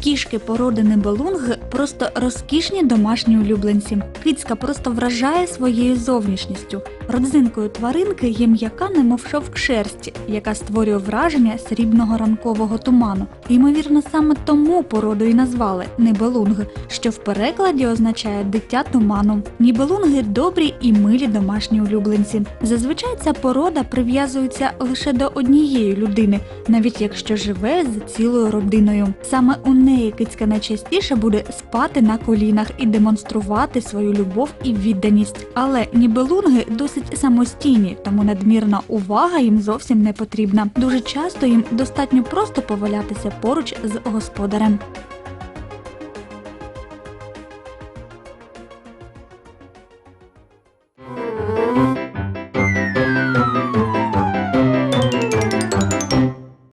Кішки породи небелунг просто розкішні домашні улюбленці. Кицька просто вражає своєю зовнішністю. Родзинкою тваринки є м'яка, немов шовк шерсті, яка створює враження срібного ранкового туману. Ймовірно, саме тому породу і назвали Нибелунг, що в перекладі означає дитя туману. Нібелунги добрі і милі домашні улюбленці. Зазвичай ця порода прив'язується лише до однієї людини, навіть якщо живе з цілою родиною. Саме у неї кицька найчастіше буде спати на колінах і демонструвати свою любов і відданість. Але нібелунги досить самостійні, тому надмірна увага їм зовсім не потрібна. Дуже часто їм достатньо просто повалятися поруч з господарем.